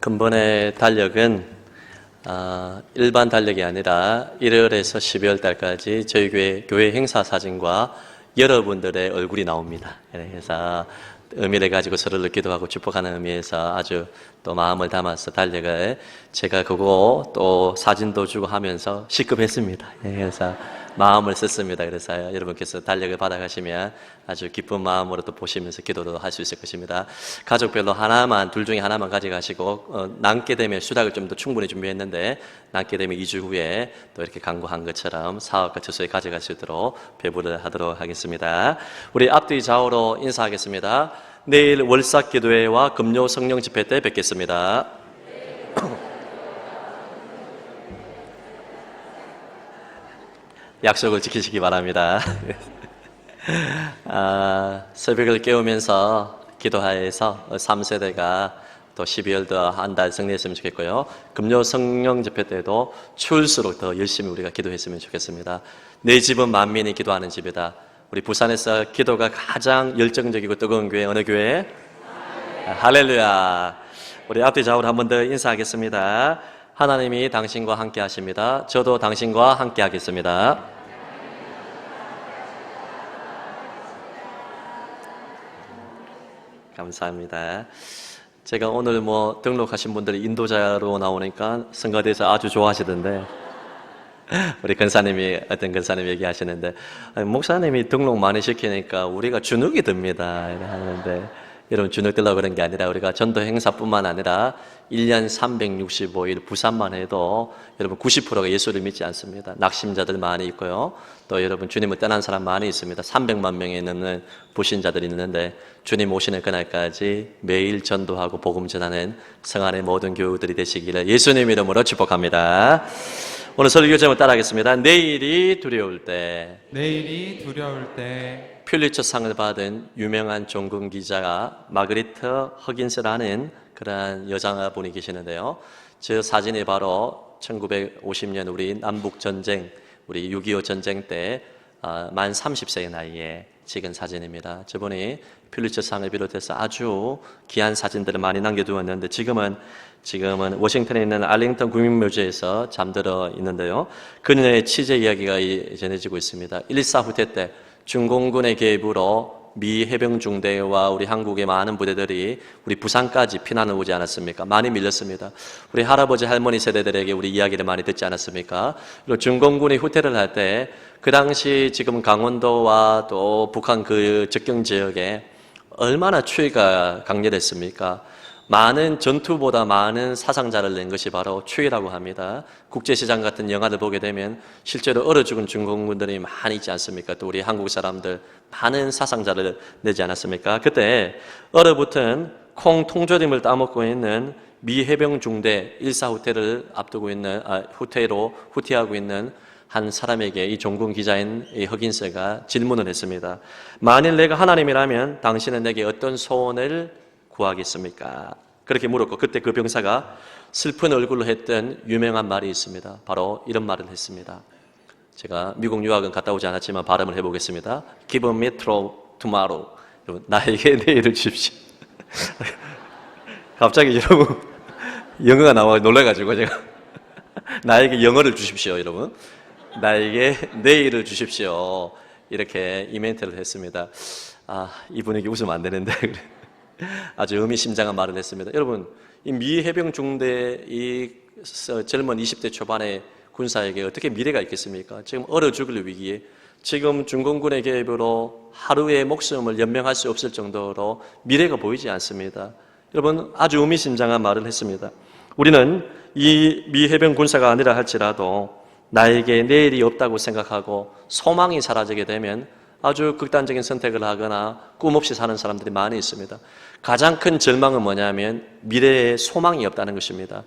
근본의 달력은 아, 일반 달력이 아니라 1월에서 12월 달까지 저희 교회 교회 행사 사진과 여러분들의 얼굴이 나옵니다. 그래서 의미를 가지고 서로를 기도하고 축복하는 의미에서 아주 또 마음을 담아서 달력을 제가 그거 또 사진도 주고 하면서 시급했습니다. 그래서 마음을 썼습니다. 그래서 여러분께서 달력을 받아가시면 아주 기쁜 마음으로 또 보시면서 기도도 할 수 있을 것입니다. 가족별로 하나만, 둘 중에 하나만 가져가시고, 어, 남게 되면 수락을 좀 더 충분히 준비했는데, 남게 되면 2주 후에 또 이렇게 강구한 것처럼 사업과 처소에 가져갈 수 있도록 배부를 하도록 하겠습니다. 우리 앞뒤 좌우로 인사하겠습니다. 내일 월삭 기도회와 금요 성령 집회 때 뵙겠습니다. 약속을 지키시기 바랍니다. 아, 새벽을 깨우면서 기도하에서 3세대가 또 12월도 한 달 승리했으면 좋겠고요. 금요 성령 집회 때도 추울수록 더 열심히 우리가 기도했으면 좋겠습니다. 내 집은 만민이 기도하는 집이다. 우리 부산에서 기도가 가장 열정적이고 뜨거운 교회 어느 교회? 아, 할렐루야. 우리 앞뒤 좌우로 한 번 더 인사하겠습니다. 하나님이 당신과 함께 하십니다. 저도 당신과 함께 하겠습니다. 감사합니다. 제가 오늘 뭐 등록하신 분들이 인도자로 나오니까 성가대에서 아주 좋아하시던데 우리 근사님이 어떤 근사님 얘기하시는데 목사님이 등록 많이 시키니까 우리가 주눅이 듭니다 하는데 여러분 주눅 들라고 그런 게 아니라 우리가 전도 행사뿐만 아니라 1년 365일 부산만 해도 여러분 90%가 예수를 믿지 않습니다. 낙심자들 많이 있고요. 또 여러분 주님을 떠난 사람 많이 있습니다. 300만 명에 넘는 불신자들이 있는데 주님 오시는 그날까지 매일 전도하고 복음 전하는 성안의 모든 교우들이 되시기를 예수님 이름으로 축복합니다. 오늘 설교 제목 따라하겠습니다. 내일이 두려울 때 내일이 두려울 때 퓰리처 상을 받은 유명한 종군 기자가 마그리트 허긴스라는 그러한 여자분이 계시는데요. 저 사진이 바로 1950년 우리 남북 전쟁, 우리 6.25 전쟁 때 아, 만 30세의 나이에 찍은 사진입니다. 저분이 퓰리처 상을 비롯해서 아주 귀한 사진들을 많이 남겨두었는데 지금은 지금은 워싱턴에 있는 알링턴 국민묘지에서 잠들어 있는데요. 그녀의 취재 이야기가 이- 전해지고 있습니다. 1.4 후퇴 때 중공군의 개입으로 미 해병 중대와 우리 한국의 많은 부대들이 우리 부산까지 피난을 오지 않았습니까? 많이 밀렸습니다. 우리 할아버지 할머니 세대들에게 우리 이야기를 많이 듣지 않았습니까? 그리고 중공군이 후퇴를 할 때 그 당시 지금 강원도와 또 북한 그 접경 지역에 얼마나 추위가 강렬했습니까? 많은 전투보다 많은 사상자를 낸 것이 바로 추위라고 합니다. 국제시장 같은 영화를 보게 되면 실제로 얼어 죽은 중공군들이 많이 있지 않습니까? 또 우리 한국 사람들 많은 사상자를 내지 않았습니까? 그때 얼어붙은 콩 통조림을 따먹고 있는 미 해병 중대 1사 후퇴를 앞두고 있는 아, 후퇴로 후퇴하고 있는 한 사람에게 이 종군 기자인 이 허긴스가 질문을 했습니다. 만일 내가 하나님이라면 당신은 내게 어떤 소원을 구하겠습니까? 그렇게 물었고 그때 그 병사가 슬픈 얼굴로 했던 유명한 말이 있습니다. 바로 이런 말을 했습니다. 제가 미국 유학은 갔다 오지 않았지만 발음을 해보겠습니다. Give me tomorrow. 나에게 내일을 주십시오. 갑자기 여러분 영어가 나와 놀래가지고 제가 나에게 영어를 주십시오, 여러분. 나에게 내일을 주십시오. 이렇게 이멘트를 했습니다. 아, 이 분위기 웃으면 안 되는데. 아주 의미심장한 말을 했습니다. 여러분, 이미 해병 중대 이 서- 젊은 20대 초반의 군사에게 어떻게 미래가 있겠습니까? 지금 얼어 죽을 위기에 지금 중공군의 개입으로 하루의 목숨을 연명할 수 없을 정도로 미래가 보이지 않습니다. 여러분, 아주 의미심장한 말을 했습니다. 우리는 이 미 해병 군사가 아니라 할지라도 나에게 내일이 없다고 생각하고 소망이 사라지게 되면 아주 극단적인 선택을 하거나 꿈 없이 사는 사람들이 많이 있습니다. 가장 큰 절망은 뭐냐면 미래에 소망이 없다는 것입니다.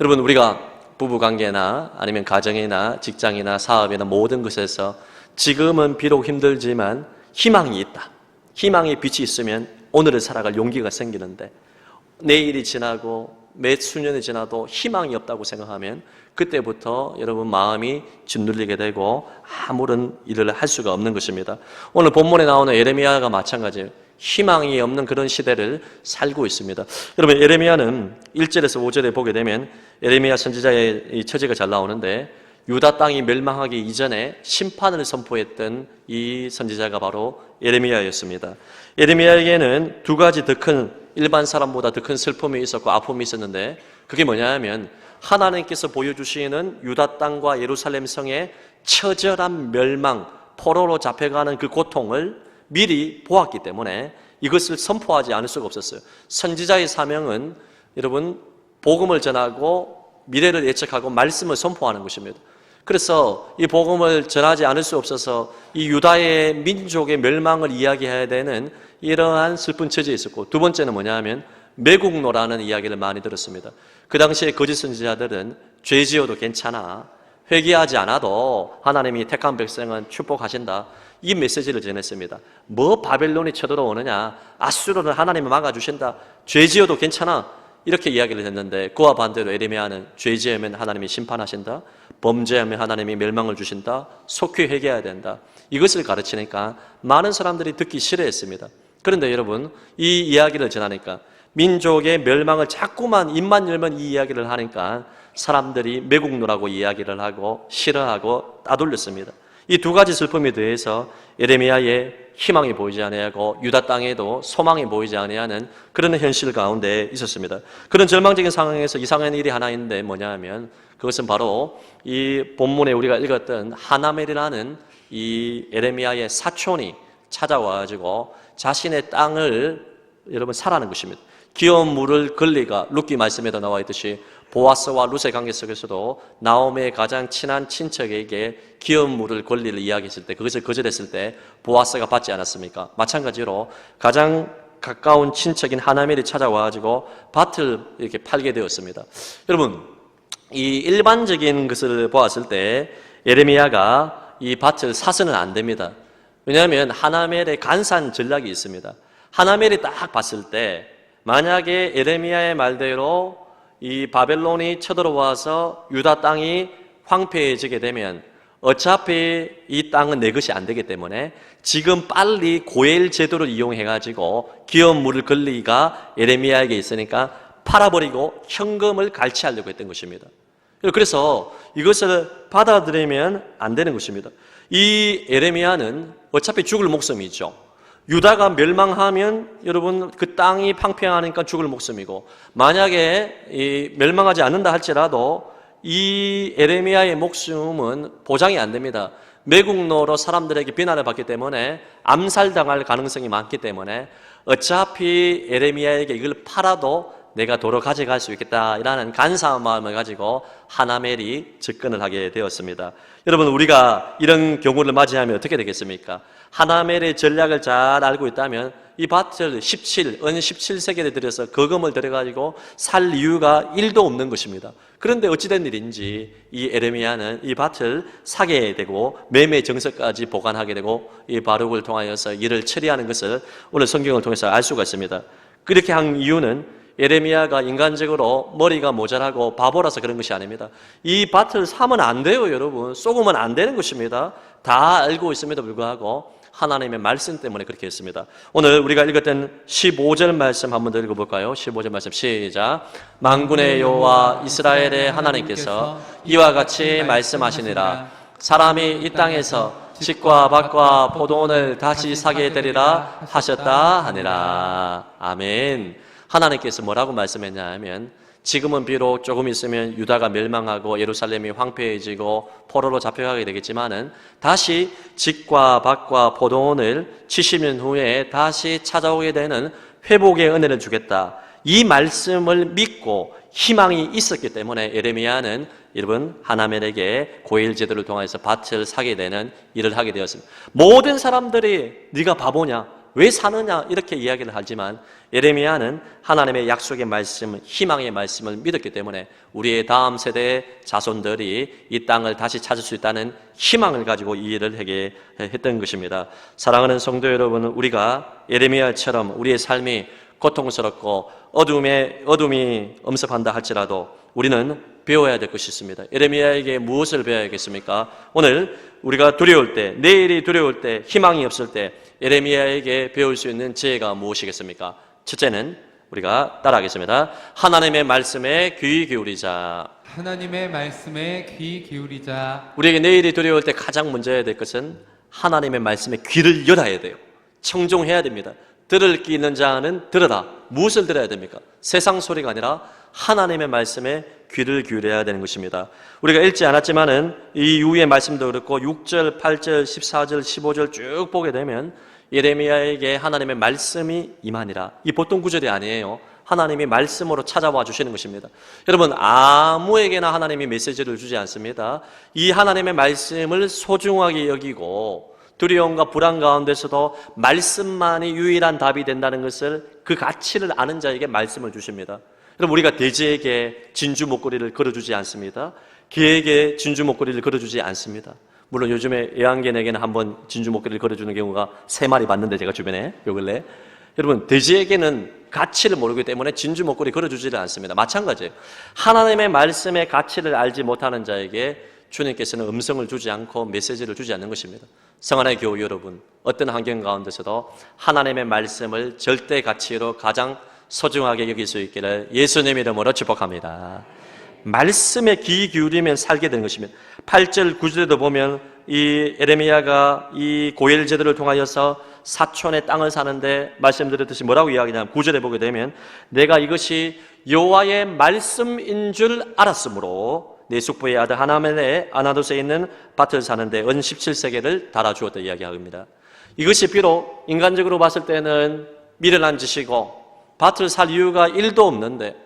여러분, 우리가 부부 관계나 아니면 가정이나 직장이나 사업이나 모든 것에서 지금은 비록 힘들지만 희망이 있다. 희망의 빛이 있으면 오늘을 살아갈 용기가 생기는데 내일이 지나고 몇 수년이 지나도 희망이 없다고 생각하면 그때부터 여러분 마음이 짓눌리게 되고 아무런 일을 할 수가 없는 것입니다. 오늘 본문에 나오는 예레미야가 마찬가지예요. 희망이 없는 그런 시대를 살고 있습니다. 여러분 에레미야는 1절에서 5절에 보게 되면 에레미야 선지자의 이 처지가 잘 나오는데 유다 땅이 멸망하기 이전에 심판을 선포했던 이 선지자가 바로 에레미야였습니다. 에레미야에게는 두 가지 더큰 일반 사람보다 더 큰 슬픔이 있었고 아픔이 있었는데 그게 뭐냐면 하나님께서 보여주시는 유다 땅과 예루살렘 성의 처절한 멸망, 포로로 잡혀가는 그 고통을 미리 보았기 때문에 이것을 선포하지 않을 수가 없었어요. 선지자의 사명은 여러분 복음을 전하고 미래를 예측하고 말씀을 선포하는 것입니다. 그래서 이 복음을 전하지 않을 수 없어서 이 유다의 민족의 멸망을 이야기해야 되는 이러한 슬픈 처지에 있었고 두 번째는 뭐냐 하면 매국노라는 이야기를 많이 들었습니다. 그 당시에 거짓 선지자들은 죄 지어도 괜찮아. 회개하지 않아도 하나님이 택한 백성은 축복하신다. 이 메시지를 전했습니다. 뭐 바벨론이 쳐들어오느냐? 아수르는 하나님이 막아주신다. 죄 지어도 괜찮아. 이렇게 이야기를 했는데 그와 반대로 에레미야는 죄 지으면 하나님이 심판하신다. 범죄하면 하나님이 멸망을 주신다. 속히 회개해야 된다. 이것을 가르치니까 많은 사람들이 듣기 싫어했습니다. 그런데 여러분 이 이야기를 전하니까 민족의 멸망을 자꾸만 입만 열면 이 이야기를 하니까 사람들이 매국노라고 이야기를 하고 싫어하고 따돌렸습니다. 이 두 가지 슬픔에 대해서 예레미야의 희망이 보이지 아니하고 유다 땅에도 소망이 보이지 아니하는 그런 현실 가운데 있었습니다. 그런 절망적인 상황에서 이상한 일이 하나 있는데 뭐냐 하면 그것은 바로 이 본문에 우리가 읽었던 하나멜이라는 이 에레미야의 사촌이 찾아와 가지고 자신의 땅을 여러분 사라는 것입니다. 기업 물을 걸리가 룻기 말씀에도 나와 있듯이 보아스와 룻의 관계 속에서도 나옴의 가장 친한 친척에게 기업 물을 권리를 이야기했을 때 그것을 거절했을 때 보아스가 받지 않았습니까? 마찬가지로 가장 가까운 친척인 하나멜이 찾아와 가지고 밭을 이렇게 팔게 되었습니다. 여러분 이 일반적인 것을 보았을 때 예레미야가 이 밭을 사서는 안 됩니다. 왜냐하면 하나멜의 간산 전략이 있습니다. 하나멜이 딱 봤을 때 만약에 에레미야의 말대로 이 바벨론이 쳐들어와서 유다 땅이 황폐해지게 되면 어차피 이 땅은 내 것이 안 되기 때문에 지금 빨리 고엘 제도를 이용해 가지고 기업 물을 걸리가 에레미야에게 있으니까 팔아버리고 현금을 갈취하려고 했던 것입니다. 그래서 이것을 받아들이면 안 되는 것입니다. 이 에레미야는 어차피 죽을 목숨이 있죠. 유다가 멸망하면 여러분 그 땅이 황폐하니까 죽을 목숨이고 만약에 이 멸망하지 않는다 할지라도 이 에레미야의 목숨은 보장이 안 됩니다. 매국노로 사람들에게 비난을 받기 때문에 암살당할 가능성이 많기 때문에 어차피 에레미야에게 이걸 팔아도 내가 도로 가져갈 수 있겠다라는 간사한 마음을 가지고 하나멜이 접근을 하게 되었습니다. 여러분 우리가 이런 경우를 맞이하면 어떻게 되겠습니까? 하나멜의 전략을 잘 알고 있다면 이 밭을 17, 은 17세기에 들여서 거금을 들여가지고 살 이유가 1도 없는 것입니다. 그런데 어찌된 일인지 이 에레미야는 이 밭을 사게 되고 매매 정서까지 보관하게 되고 이 바룩을 통하여서 일을 처리하는 것을 오늘 성경을 통해서 알 수가 있습니다. 그렇게 한 이유는 예레미야가 인간적으로 머리가 모자라고 바보라서 그런 것이 아닙니다. 이 밭을 사면 안 돼요, 여러분. 쏘으면 안 되는 것입니다. 다 알고 있음에도 불구하고 하나님의 말씀 때문에 그렇게 했습니다. 오늘 우리가 읽었던 15절 말씀 한번 더 읽어볼까요? 15절 말씀 시작. 만군의 여호와 이스라엘의 하나님께서 이와 같이 말씀하시니라. 사람이 이 땅에서 집과 밭과 포도원을 다시 사게 되리라 하셨다 하니라. 아멘. 하나님께서 뭐라고 말씀했냐 하면 지금은 비록 조금 있으면 유다가 멸망하고 예루살렘이 황폐해지고 포로로 잡혀가게 되겠지만은 다시 집과 밭과 포도원을 70년 후에 다시 찾아오게 되는 회복의 은혜를 주겠다. 이 말씀을 믿고 희망이 있었기 때문에 에레미야는 여러분 하나멜에게 고일 제도를 통해서 밭을 사게 되는 일을 하게 되었습니다. 모든 사람들이 네가 바보냐? 왜 사느냐? 이렇게 이야기를 하지만 예레미야는 하나님의 약속의 말씀, 희망의 말씀을 믿었기 때문에 우리의 다음 세대의 자손들이 이 땅을 다시 찾을 수 있다는 희망을 가지고 이 일을 하게 했던 것입니다. 사랑하는 성도 여러분, 우리가 예레미야처럼 우리의 삶이 고통스럽고 어둠에 어둠이 엄습한다 할지라도 우리는 배워야 될 것이 있습니다. 에레미야에게 무엇을 배워야겠습니까? 오늘 우리가 두려울 때, 내일이 두려울 때, 희망이 없을 때 에레미야에게 배울 수 있는 지혜가 무엇이겠습니까? 첫째는 우리가 따라하겠습니다. 하나님의 말씀에 귀 기울이자. 하나님의 말씀에 귀 기울이자 우리에게 내일이 두려울 때 가장 먼저 해야 될 것은 하나님의 말씀에 귀를 열어야 돼요. 청종해야 됩니다. 들을 귀 있는 자는 들으라. 무엇을 들어야 됩니까? 세상 소리가 아니라 하나님의 말씀에 귀를 기울여야 되는 것입니다. 우리가 읽지 않았지만은 이 이후의 말씀도 그렇고 6절, 8절, 14절, 15절 쭉 보게 되면 예레미야에게 하나님의 말씀이 임하니라. 이 보통 구절이 아니에요. 하나님이 말씀으로 찾아와 주시는 것입니다. 여러분, 아무에게나 하나님이 메시지를 주지 않습니다. 이 하나님의 말씀을 소중하게 여기고 두려움과 불안 가운데서도 말씀만이 유일한 답이 된다는 것을 그 가치를 아는 자에게 말씀을 주십니다. 여러분, 우리가 돼지에게 진주 목걸이를 걸어주지 않습니다. 개에게 진주 목걸이를 걸어주지 않습니다. 물론 요즘에 애완견에게는 한번 진주 목걸이를 걸어주는 경우가 세 마리 봤는데 제가 주변에 요 근래 여러분 돼지에게는 가치를 모르기 때문에 진주 목걸이 걸어주지를 않습니다. 마찬가지예요. 하나님의 말씀의 가치를 알지 못하는 자에게 주님께서는 음성을 주지 않고 메시지를 주지 않는 것입니다. 성안의 교우 여러분, 어떤 환경 가운데서도 하나님의 말씀을 절대 가치로 가장 소중하게 여길 수 있기를 예수님 이름으로 축복합니다. 말씀에 귀 기울이면 살게 되는 것입니다. 8절, 9절에도 보면 이 에레미야가 이 고엘 제도를 통하여서 사촌의 땅을 사는데 말씀드렸듯이 뭐라고 이야기냐면 9절에 보게 되면 내가 이것이 여호와의 말씀인 줄 알았으므로 내 숙부의 아들 하나멜의 아나도스에 있는 밭을 사는데 은 17세계를 달아주었다 이야기합니다. 이것이 비록 인간적으로 봤을 때는 미련한 짓이고 밭을 살 이유가 1도 없는데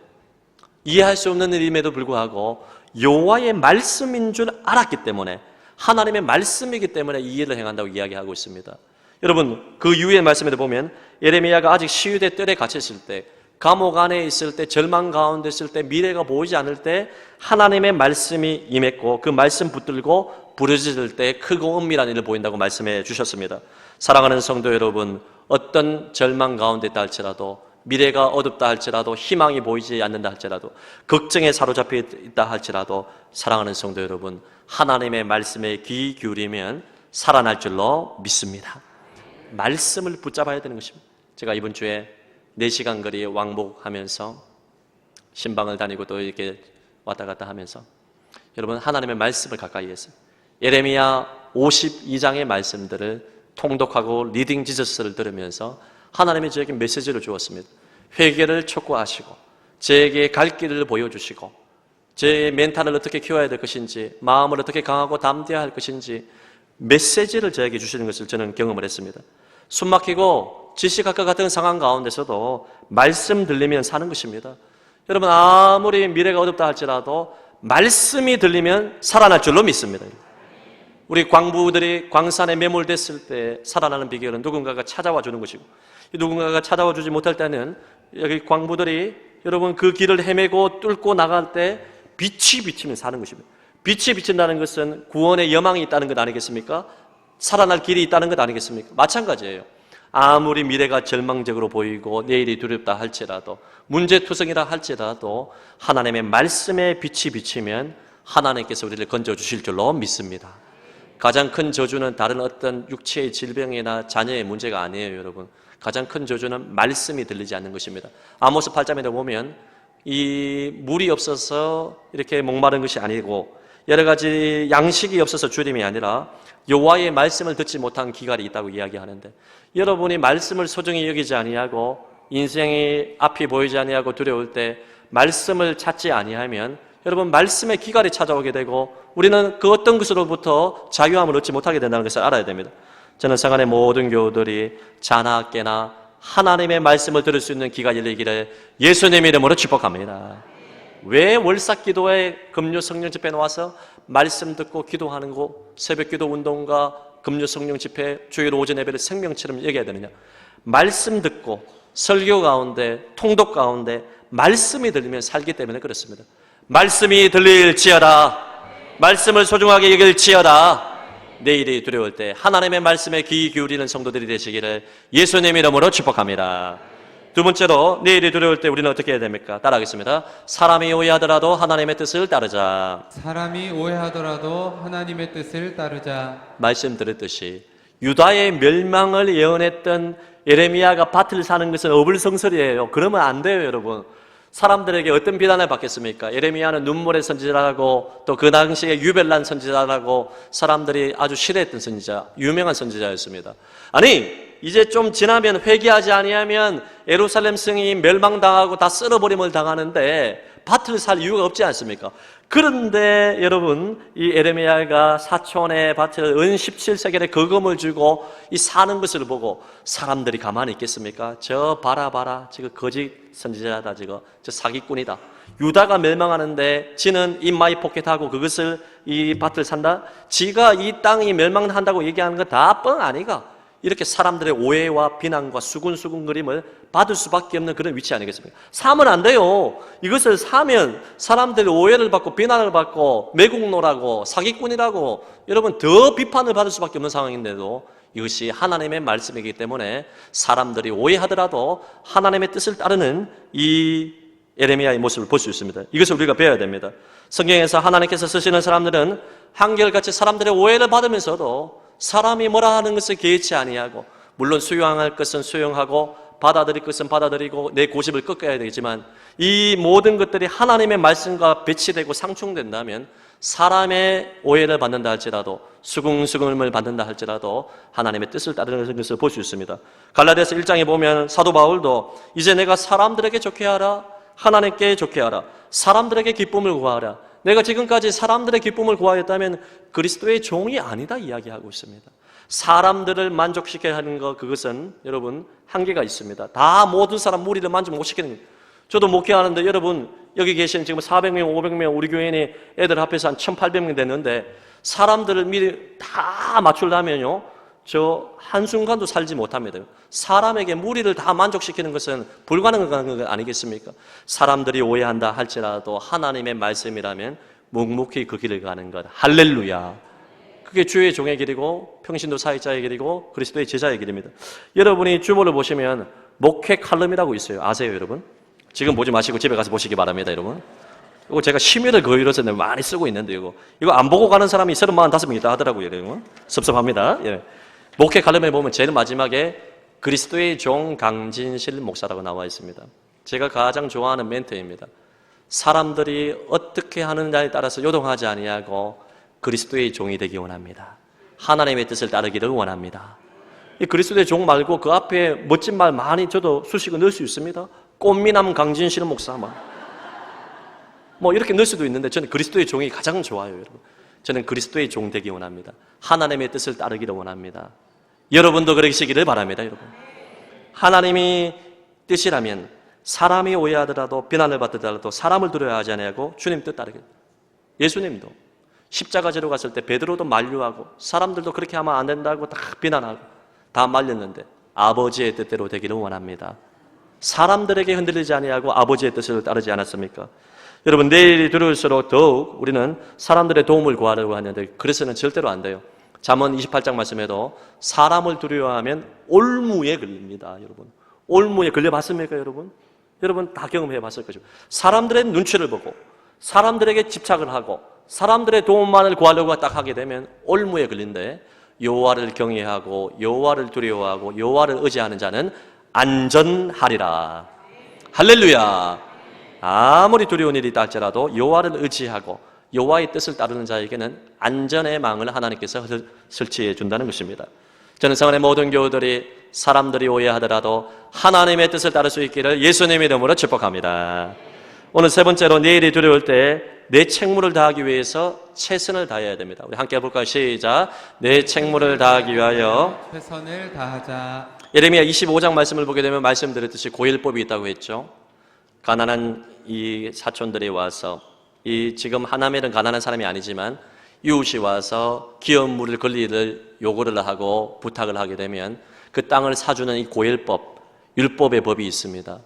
이해할 수 없는 일임에도 불구하고 여호와의 말씀인 줄 알았기 때문에 하나님의 말씀이기 때문에 이 일을 행한다고 이야기하고 있습니다. 여러분 그 이후의 말씀에도 보면 예레미야가 아직 시유대 뜰에 갇혔을 때 감옥 안에 있을 때 절망 가운데 있을 때 미래가 보이지 않을 때 하나님의 말씀이 임했고 그 말씀 붙들고 부르짖을 때 크고 은밀한 일을 보인다고 말씀해 주셨습니다. 사랑하는 성도 여러분 어떤 절망 가운데 있다 할지라도 미래가 어둡다 할지라도 희망이 보이지 않는다 할지라도 걱정에 사로잡혀 있다 할지라도 사랑하는 성도 여러분 하나님의 말씀에 귀 기울이면 살아날 줄로 믿습니다. 말씀을 붙잡아야 되는 것입니다. 제가 이번 주에 4시간 거리 왕복하면서 신방을 다니고 또 이렇게 왔다 갔다 하면서 여러분 하나님의 말씀을 가까이 했어요. 예레미야 52장의 말씀들을 통독하고 리딩 지저스를 들으면서 하나님이 저에게 메시지를 주었습니다. 회개를 촉구하시고 저에게 갈 길을 보여주시고 제 멘탈을 어떻게 키워야 될 것인지 마음을 어떻게 강하고 담대해야 할 것인지 메시지를 저에게 주시는 것을 저는 경험을 했습니다. 숨막히고 지식학과 같은 상황 가운데서도 말씀 들리면 사는 것입니다. 여러분 아무리 미래가 어둡다 할지라도 말씀이 들리면 살아날 줄로 믿습니다. 우리 광부들이 광산에 매몰됐을 때 살아나는 비결은 누군가가 찾아와 주는 것이고 누군가가 찾아와 주지 못할 때는 여기 광부들이 여러분 그 길을 헤매고 뚫고 나갈 때 빛이 비치면 사는 것입니다. 빛이 비친다는 것은 구원의 여망이 있다는 것 아니겠습니까? 살아날 길이 있다는 것 아니겠습니까? 마찬가지예요. 아무리 미래가 절망적으로 보이고 내일이 두렵다 할지라도 문제투성이라 할지라도 하나님의 말씀에 빛이 비치면 하나님께서 우리를 건져 주실 줄로 믿습니다. 가장 큰 저주는 다른 어떤 육체의 질병이나 자녀의 문제가 아니에요, 여러분. 가장 큰 저주는 말씀이 들리지 않는 것입니다. 아모스 8장에도 보면 이 물이 없어서 이렇게 목마른 것이 아니고 여러 가지 양식이 없어서 주림이 아니라 여호와의 말씀을 듣지 못한 기갈이 있다고 이야기하는데 여러분이 말씀을 소중히 여기지 아니하고 인생이 앞이 보이지 아니하고 두려울 때 말씀을 찾지 아니하면 여러분 말씀의 기갈이 찾아오게 되고 우리는 그 어떤 것으로부터 자유함을 얻지 못하게 된다는 것을 알아야 됩니다. 저는 상안의 모든 교우들이 자나 깨나 하나님의 말씀을 들을 수 있는 기가 열리기를 예수님 이름으로 축복합니다. 왜 월삭 기도회 금요 성령 집회 나와서 말씀 듣고 기도하는 거 새벽 기도 운동과 금요 성령 집회 주일 오전 예배를 생명처럼 여겨야 되느냐? 말씀 듣고 설교 가운데 통독 가운데 말씀이 들리면 살기 때문에 그렇습니다. 말씀이 들릴지어다. 말씀을 소중하게 여길지어다. 내일이 두려울 때 하나님의 말씀에 귀 기울이는 성도들이 되시기를 예수님 이름으로 축복합니다. 두 번째로 내일이 두려울 때 우리는 어떻게 해야 됩니까? 따라하겠습니다. 사람이 오해하더라도 하나님의 뜻을 따르자. 사람이 오해하더라도 하나님의 뜻을 따르자. 말씀드렸듯이 유다의 멸망을 예언했던 예레미야가 밭을 사는 것은 어불성설이에요. 그러면 안 돼요, 여러분. 사람들에게 어떤 비난을 받겠습니까? 예레미야는 눈물의 선지자라고 또 그 당시에 유별난 선지자라고 사람들이 아주 싫어했던 선지자, 유명한 선지자였습니다. 아니 이제 좀 지나면 회개하지 아니하면 예루살렘 성이 멸망당하고 다 쓸어버림을 당하는데 밭을 살 이유가 없지 않습니까? 그런데 여러분 이 에레미야가 사촌의 밭을 은 17세겔의 거금을 주고 이 사는 것을 보고 사람들이 가만히 있겠습니까? 저 봐라 봐라 지금 거짓 선지자다 지금 저 사기꾼이다. 유다가 멸망하는데 지는 인마이 포켓하고 그것을 이 밭을 산다. 지가 이 땅이 멸망한다고 얘기하는 거 다 뻥 아니가? 이렇게 사람들의 오해와 비난과 수군수군 그림을 받을 수밖에 없는 그런 위치 아니겠습니까? 사면 안 돼요. 이것을 사면 사람들이 오해를 받고 비난을 받고 매국노라고 사기꾼이라고 여러분 더 비판을 받을 수밖에 없는 상황인데도 이것이 하나님의 말씀이기 때문에 사람들이 오해하더라도 하나님의 뜻을 따르는 이 에레미야의 모습을 볼 수 있습니다. 이것을 우리가 배워야 됩니다. 성경에서 하나님께서 쓰시는 사람들은 한결같이 사람들의 오해를 받으면서도 사람이 뭐라 하는 것을 개의치 아니하고 물론 수용할 것은 수용하고 받아들일 것은 받아들이고 내 고집을 꺾어야 되지만 이 모든 것들이 하나님의 말씀과 배치되고 상충된다면 사람의 오해를 받는다 할지라도 수긍수긍을 받는다 할지라도 하나님의 뜻을 따르는 것을 볼 수 있습니다. 갈라디아서 1장에 보면 사도 바울도 이제 내가 사람들에게 좋게 하라 하나님께 좋게 하라 사람들에게 기쁨을 구하라 내가 지금까지 사람들의 기쁨을 구하였다면 그리스도의 종이 아니다 이야기하고 있습니다. 사람들을 만족시켜야 하는 것 그것은 여러분 한계가 있습니다. 다 모든 사람 무리를 만족 못 시키는. 저도 목회하는데 여러분 여기 계신 지금 400명, 500명 우리 교인이 애들 합해서 한 1,800명 됐는데 사람들을 미리 다 맞추려면요. 저 한순간도 살지 못합니다. 사람에게 무리를 다 만족시키는 것은 불가능한 것 아니겠습니까? 사람들이 오해한다 할지라도 하나님의 말씀이라면 묵묵히 그 길을 가는 것. 할렐루야. 그게 주의 종의 길이고 평신도 사역자의 길이고 그리스도의 제자의 길입니다. 여러분이 주보를 보시면 목회 칼럼이라고 있어요. 아세요, 여러분? 지금 보지 마시고 집에 가서 보시기 바랍니다, 여러분. 이거 제가 심의를 거의로서 많이 쓰고 있는데 이거 이거 안 보고 가는 사람이 35명 있다 하더라고요, 여러분. 섭섭합니다. 예. 목회 칼럼에 보면 제일 마지막에 그리스도의 종 강진실 목사라고 나와 있습니다. 제가 가장 좋아하는 멘트입니다. 사람들이 어떻게 하느냐에 따라서 요동하지 아니하고 그리스도의 종이 되기 원합니다. 하나님의 뜻을 따르기를 원합니다. 이 그리스도의 종 말고 그 앞에 멋진 말 많이 저도 수식을 넣을 수 있습니다. 꽃미남 강진실 목사만. 뭐 이렇게 넣을 수도 있는데 저는 그리스도의 종이 가장 좋아요, 여러분. 저는 그리스도의 종 되기 원합니다. 하나님의 뜻을 따르기를 원합니다. 여러분도 그러시기를 바랍니다, 여러분. 하나님이 뜻이라면 사람이 오해하더라도 비난을 받더라도 사람을 두려워하지 아니하고 주님 뜻 따르게. 예수님도 십자가 지로 갔을 때 베드로도 만류하고 사람들도 그렇게 하면 안 된다고 다 비난하고 다 말렸는데 아버지의 뜻대로 되기를 원합니다. 사람들에게 흔들리지 아니하고 아버지의 뜻을 따르지 않았습니까? 여러분 내일이 두려울수록 더욱 우리는 사람들의 도움을 구하려고 하는데 그래서는 절대로 안 돼요. 잠언 28장 말씀에도 사람을 두려워하면 올무에 걸립니다, 여러분. 올무에 걸려 봤습니까, 여러분? 여러분 다 경험해 봤을 거죠. 사람들의 눈치를 보고 사람들에게 집착을 하고 사람들의 도움만을 구하려고 딱 하게 되면 올무에 걸린데 여호와를 경외하고 여호와를 두려워하고 여호와를 의지하는 자는 안전하리라. 할렐루야. 아무리 두려운 일이 있다 할지라도 여호와를 의지하고 여호와의 뜻을 따르는 자에게는 안전의 망을 하나님께서 설치해 준다는 것입니다. 저는 성안의 모든 교우들이 사람들이 오해하더라도 하나님의 뜻을 따를 수 있기를 예수님의 이름으로 축복합니다. 오늘 세 번째로 내일이 두려울 때 내 책무를 다하기 위해서 최선을 다해야 됩니다. 우리 함께 해볼까요? 시작. 내 책무를 다하기 위하여 최선을 다하자. 예레미야 25장 말씀을 보게 되면 말씀드렸듯이 고일법이 있다고 했죠. 가난한 이 사촌들이 와서 이 지금 하나멜은 가난한 사람이 아니지만 이웃이 와서 기업 물을 권리를 요구를 하고 부탁을 하게 되면 그 땅을 사주는 이 고일법, 율법의 법이 있습니다.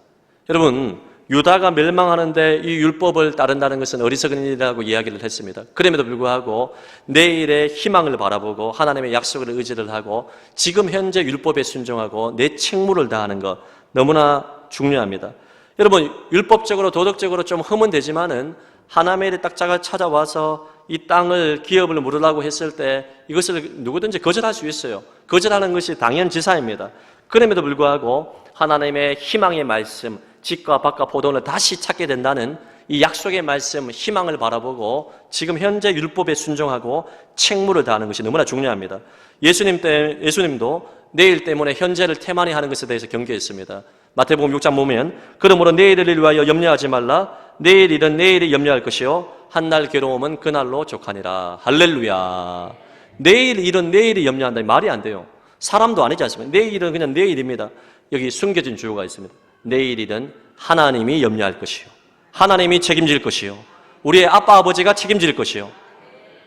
여러분, 유다가 멸망하는데 이 율법을 따른다는 것은 어리석은 일이라고 이야기를 했습니다. 그럼에도 불구하고 내일의 희망을 바라보고 하나님의 약속을 의지를 하고 지금 현재 율법에 순종하고 내 책무를 다하는 것 너무나 중요합니다. 여러분 율법적으로 도덕적으로 좀 흠은 되지만은 하나님의 딱자가 찾아와서 이 땅을 기업을 물으라고 했을 때 이것을 누구든지 거절할 수 있어요. 거절하는 것이 당연지사입니다. 그럼에도 불구하고 하나님의 희망의 말씀, 집과 밭과 포도를 다시 찾게 된다는 이 약속의 말씀, 희망을 바라보고 지금 현재 율법에 순종하고 책무를 다하는 것이 너무나 중요합니다. 예수님 때 예수님도 내일 때문에 현재를 태만히 하는 것에 대해서 경계했습니다. 마태복음 6장 보면 그러므로 내일을 위하여 염려하지 말라 내일 일은 내일이 염려할 것이요. 한날 괴로움은 그날로 족하니라. 할렐루야. 내일 일은 내일이 염려한다 말이 안 돼요. 사람도 아니지 않습니까? 내일 일은 그냥 내일입니다. 여기 숨겨진 주어가 있습니다. 내일 일은 하나님이 염려할 것이요. 하나님이 책임질 것이요. 우리의 아빠 아버지가 책임질 것이요.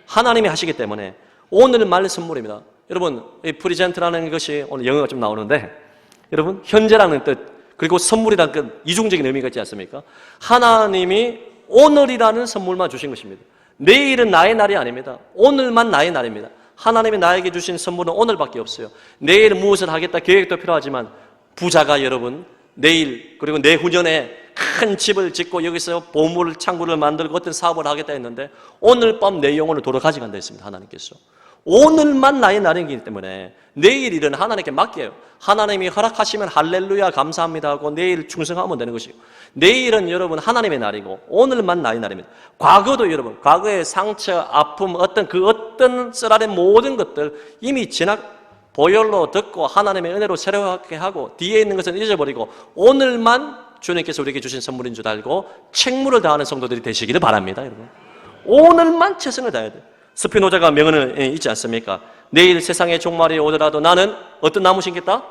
하나님이 하시기 때문에 오늘 말의 선물입니다. 여러분, 이 프리젠트라는 것이 오늘 영어가 좀 나오는데, 여러분, 현재라는 뜻, 그리고 선물이라는 뜻, 이중적인 의미가 있지 않습니까? 하나님이 오늘이라는 선물만 주신 것입니다. 내일은 나의 날이 아닙니다. 오늘만 나의 날입니다. 하나님이 나에게 주신 선물은 오늘밖에 없어요. 내일 무엇을 하겠다 계획도 필요하지만, 부자가 여러분, 내일, 그리고 내후년에 큰 집을 짓고 여기서 보물 창고를 만들고 어떤 사업을 하겠다 했는데 오늘 밤 내 영혼을 도로 가져간다 했습니다. 하나님께서. 오늘만 나의 날이기 때문에 내일 일은 하나님께 맡겨요. 하나님이 허락하시면 할렐루야 감사합니다 하고 내일 충성하면 되는 것이고 내일은 여러분 하나님의 날이고 오늘만 나의 날입니다. 과거도 여러분 과거의 상처, 아픔, 어떤 그 어떤 쓰라린 모든 것들 이미 지나 보혈로 듣고 하나님의 은혜로 새롭게 하고 뒤에 있는 것은 잊어버리고 오늘만 주님께서 우리에게 주신 선물인 줄 알고 책무를 다하는 성도들이 되시기를 바랍니다, 여러분. 오늘만 최선을 다해야 돼. 스피노자가 명언을 예, 있지 않습니까? 내일 세상의 종말이 오더라도 나는 어떤 나무 심겠다?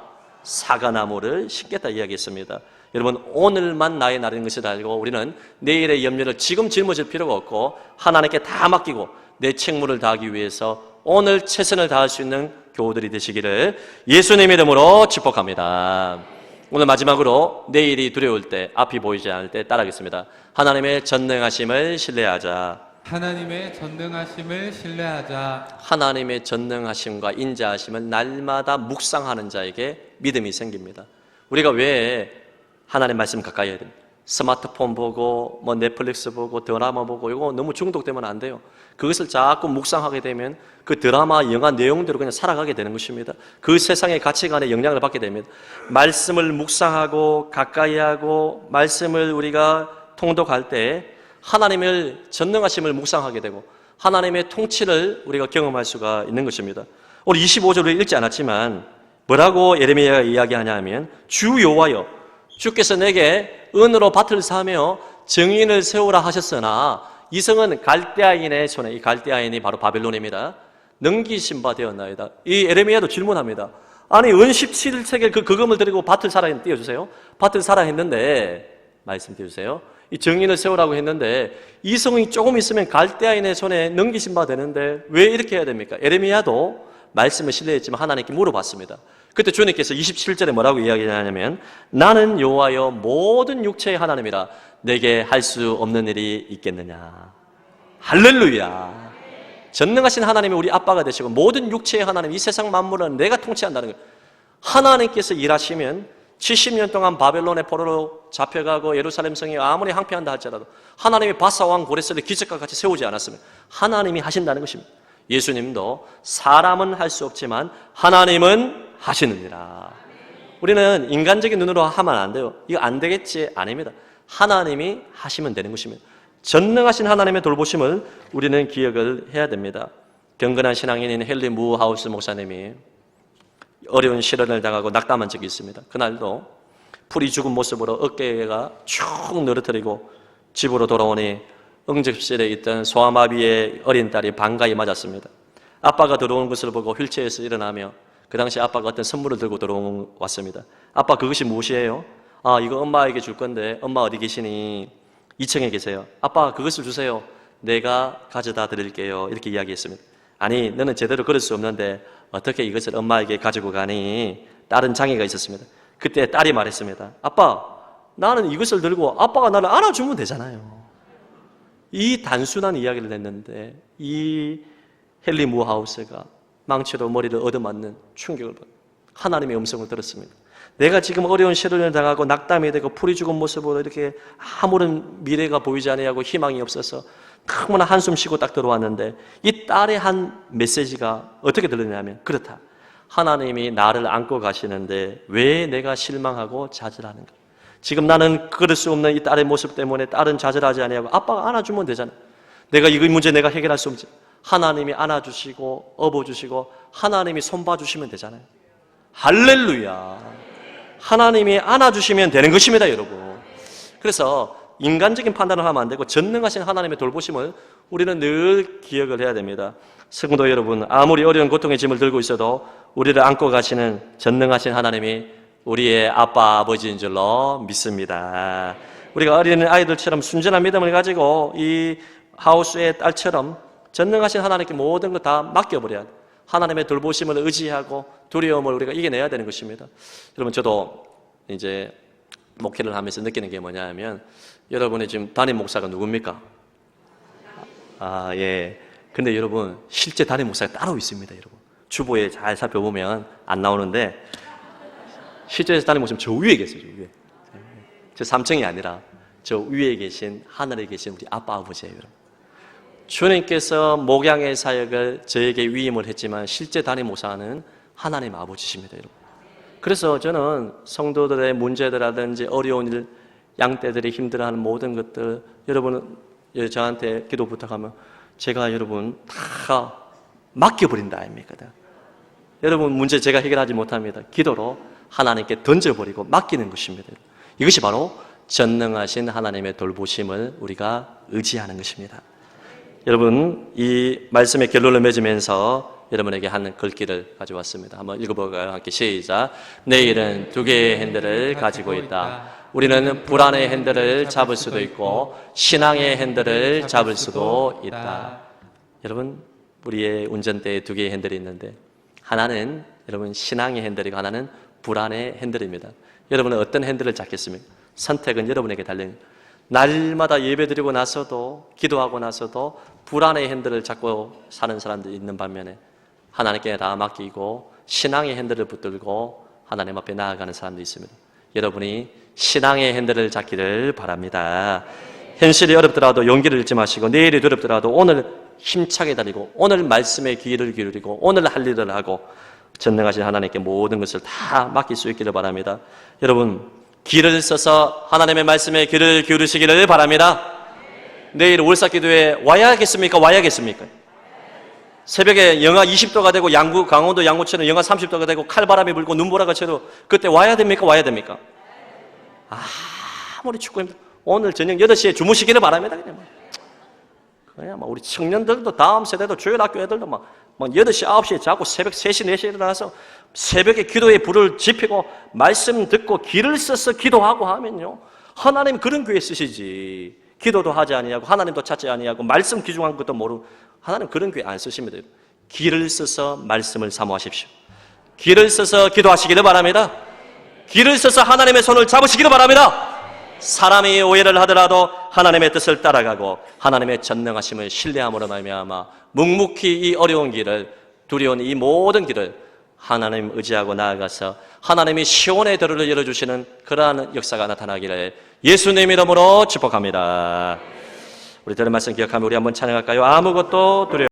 사과나무를 심겠다 이야기했습니다. 여러분 오늘만 나의 날인 것을 알고 우리는 내일의 염려를 지금 짊어질 필요가 없고 하나님께 다 맡기고 내 책무를 다하기 위해서 오늘 최선을 다할 수 있는 교우들이 되시기를 예수님 이름으로 축복합니다. 오늘 마지막으로 내일이 두려울 때 앞이 보이지 않을 때 따라하겠습니다. 하나님의 전능하심을 신뢰하자. 하나님의 전능하심을 신뢰하자. 하나님의 전능하심과 인자하심을 날마다 묵상하는 자에게 믿음이 생깁니다. 우리가 왜 하나님 말씀 가까이 해야 됩니까? 스마트폰 보고 뭐 넷플릭스 보고 드라마 보고 이거 너무 중독되면 안 돼요. 그것을 자꾸 묵상하게 되면 그 드라마 영화 내용대로 그냥 살아가게 되는 것입니다. 그 세상의 가치관에 영향을 받게 됩니다. 말씀을 묵상하고 가까이 하고 말씀을 우리가 통독할 때 하나님을 전능하심을 묵상하게 되고 하나님의 통치를 우리가 경험할 수가 있는 것입니다. 오늘 25절을 읽지 않았지만 뭐라고 예레미야가 이야기하냐 하면 주 여호와여 주께서 내게 은으로 밭을 사며 정인을 세우라 하셨으나 이성은 갈대아인의 손에 이 갈대아인이 바로 바벨론입니다. 넘기신 바 되었나이다. 이 에레미야도 질문합니다. 아니 은 17세겔 그 거금을 들이고 밭을 사라 했 띄워주세요. 밭을 사라 했는데 말씀 띄워주세요. 이 정인을 세우라고 했는데 이성이 조금 있으면 갈대아인의 손에 넘기신 바 되는데 왜 이렇게 해야 됩니까? 에레미야도 말씀을 신뢰했지만 하나님께 물어봤습니다. 그때 주님께서 27절에 뭐라고 이야기하냐면 나는 여호와여 모든 육체의 하나님이라 내게 할 수 없는 일이 있겠느냐. 할렐루야. 전능하신 하나님이 우리 아빠가 되시고 모든 육체의 하나님 이 세상 만물은 내가 통치한다는 거예요. 하나님께서 일하시면 70년 동안 바벨론의 포로로 잡혀가고 예루살렘 성이 아무리 항폐한다 할지라도 하나님이 바사왕 고레스를 기적과 같이 세우지 않았으면 하나님이 하신다는 것입니다. 예수님도 사람은 할 수 없지만 하나님은 하시느니라. 우리는 인간적인 눈으로 하면 안 돼요. 이거 안 되겠지? 아닙니다. 하나님이 하시면 되는 것입니다. 전능하신 하나님의 돌보심을 우리는 기억을 해야 됩니다. 경건한 신앙인인 헨리 무하우스 목사님이 어려운 시련을 당하고 낙담한 적이 있습니다. 그날도 풀이 죽은 모습으로 어깨가 쭉 늘어뜨리고 집으로 돌아오니 응접실에 있던 소아마비의 어린 딸이 반가이 맞았습니다. 아빠가 들어오는 것을 보고 휠체어에서 일어나며 그 당시 아빠가 어떤 선물을 들고 들어왔습니다. 아빠 그것이 무엇이에요? 아 이거 엄마에게 줄 건데 엄마 어디 계시니? 2층에 계세요. 아빠 그것을 주세요. 내가 가져다 드릴게요. 이렇게 이야기했습니다. 아니 너는 제대로 그럴 수 없는데 어떻게 이것을 엄마에게 가지고 가니? 다른 장애가 있었습니다. 그때 딸이 말했습니다. 아빠 나는 이것을 들고 아빠가 나를 안아주면 되잖아요. 이 단순한 이야기를 했는데 이 헨리 무하우스가 망치로 머리를 얻어맞는 충격을 받 하나님의 음성을 들었습니다. 내가 지금 어려운 시련을 당하고 낙담이 되고 풀이 죽은 모습으로 이렇게 아무런 미래가 보이지 아니하고 희망이 없어서 너무나 한숨 쉬고 딱 들어왔는데 이 딸의 한 메시지가 어떻게 들리냐면 그렇다. 하나님이 나를 안고 가시는데 왜 내가 실망하고 좌절하는가? 지금 나는 그럴 수 없는 이 딸의 모습 때문에 딸은 좌절하지 아니하고 아빠가 안아주면 되잖아. 내가 이 문제 내가 해결할 수 없지. 하나님이 안아주시고 업어주시고 하나님이 손봐주시면 되잖아요. 할렐루야. 하나님이 안아주시면 되는 것입니다, 여러분. 그래서 인간적인 판단을 하면 안 되고 전능하신 하나님의 돌보심을 우리는 늘 기억을 해야 됩니다. 성도 여러분, 아무리 어려운 고통의 짐을 들고 있어도 우리를 안고 가시는 전능하신 하나님이 우리의 아빠, 아버지인 줄로 믿습니다. 우리가 어린 아이들처럼 순전한 믿음을 가지고 이 하우스의 딸처럼 전능하신 하나님께 모든 것다 맡겨버려야 돼. 하나님의 돌보심을 의지하고 두려움을 우리가 이겨내야 되는 것입니다. 여러분, 저도 이제 목회를 하면서 느끼는 게 뭐냐면 여러분의 지금 담임 목사가 누굽니까? 아, 예. 근데 여러분, 실제 담임 목사가 따로 있습니다, 여러분. 주보에 잘 살펴보면 안 나오는데 실제 담임 목사님 저 위에 계세요, 저 위에. 저 3층이 아니라 저 위에 계신 하늘에 계신 우리 아빠 아버지예요, 여러분. 주님께서 목양의 사역을 저에게 위임을 했지만 실제 담임 목사는 하나님 아버지십니다, 여러분. 그래서 저는 성도들의 문제들하든지 어려운 일, 양떼들이 힘들어하는 모든 것들 여러분은 예, 저한테 기도 부탁하면 제가 여러분 다 맡겨버린다 아닙니까? 여러분 문제 제가 해결하지 못합니다. 기도로 하나님께 던져버리고 맡기는 것입니다. 이것이 바로 전능하신 하나님의 돌보심을 우리가 의지하는 것입니다. 여러분 이 말씀의 결론을 맺으면서 여러분에게 한 글귀를 가져왔습니다. 한번 읽어볼까요? 함께 시작. 내일은 두 개의 핸들을 가지고 있다. 우리는 불안의 핸들을 잡을 수도 있고 신앙의 핸들을 잡을 수도 있다. 여러분 우리의 운전대에 두 개의 핸들이 있는데 하나는 여러분 신앙의 핸들이고 하나는 불안의 핸들입니다. 여러분은 어떤 핸들을 잡겠습니까? 선택은 여러분에게 달린 날마다 예배드리고 나서도 기도하고 나서도 불안의 핸들을 잡고 사는 사람들이 있는 반면에 하나님께 다 맡기고 신앙의 핸들을 붙들고 하나님 앞에 나아가는 사람도 있습니다. 여러분이 신앙의 핸들을 잡기를 바랍니다. 현실이 어렵더라도 용기를 잃지 마시고 내일이 두렵더라도 오늘 힘차게 달리고 오늘 말씀에 귀를 기울이고 오늘 할 일을 하고 전능하신 하나님께 모든 것을 다 맡길 수 있기를 바랍니다. 여러분 길을 써서 하나님의 말씀에 귀를 기울이시기를 바랍니다. 내일 월사기도에 와야겠습니까? 와야겠습니까? 새벽에 영하 20도가 되고 양구 강원도 양구처럼 영하 30도가 되고 칼바람이 불고 눈보라가 쳐도 그때 와야 됩니까? 와야 됩니까? 아무리 축구 힘들 오늘 저녁 8시에 주무시기를 바랍니다. 그냥 막. 그냥 막 우리 청년들도 다음 세대도 조연학교 애들도 막, 막 8시, 9시에 자고 새벽 3시, 4시에 일어나서 새벽에 기도의 불을 지피고 말씀 듣고 길을 써서 기도하고 하면요. 하나님 그런 교회 쓰시지. 기도도 하지 아니하고 하나님도 찾지 아니하고 말씀 귀중한 것도 모르고 하나님 그런 교회 안 쓰십니다. 길을 써서 말씀을 사모하십시오. 길을 써서 기도하시기를 바랍니다. 길을 써서 하나님의 손을 잡으시기를 바랍니다. 사람이 오해를 하더라도 하나님의 뜻을 따라가고 하나님의 전능하심을 신뢰함으로 말미암아 묵묵히 이 어려운 길을 두려운 이 모든 길을 하나님 의지하고 나아가서 하나님이 시온의 도로를 열어주시는 그러한 역사가 나타나기를 예수님 이름으로 축복합니다. 우리 들은 말씀 기억하며 우리 한번 찬양할까요? 아무것도 두려워